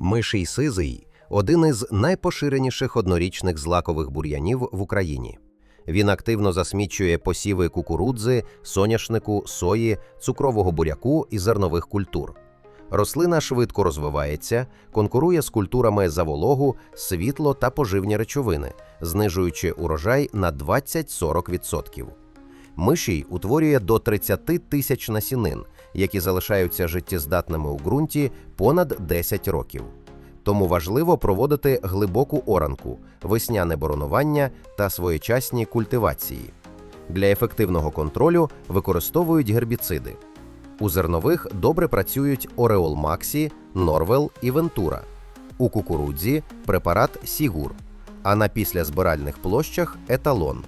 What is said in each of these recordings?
Миший сизий один із найпоширеніших однорічних злакових бур'янів в Україні. Він активно засмічує посіви кукурудзи, соняшнику, сої, цукрового буряку і зернових культур. Рослина швидко розвивається, конкурує з культурами за вологу, світло та поживні речовини, знижуючи урожай на 20-40%. Мишій утворює до 30 тисяч насінин, які залишаються життєздатними у ґрунті понад 10 років. Тому важливо проводити глибоку оранку, весняне боронування та своєчасні культивації. Для ефективного контролю використовують гербіциди. У зернових добре працюють Ореол Максі, Норвел і Вентура. У кукурудзі препарат Сігур, а на післязбиральних площах еталон.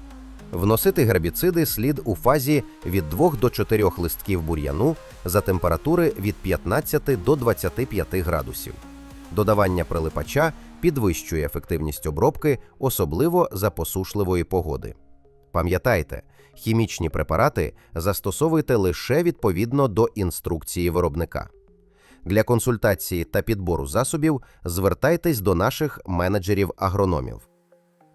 Вносити гербіциди слід у фазі від 2 до 4 листків бур'яну за температури від 15 до 25 градусів. Додавання прилипача підвищує ефективність обробки, особливо за посушливої погоди. Пам'ятайте, хімічні препарати застосовуйте лише відповідно до інструкції виробника. Для консультації та підбору засобів звертайтесь до наших менеджерів-агрономів.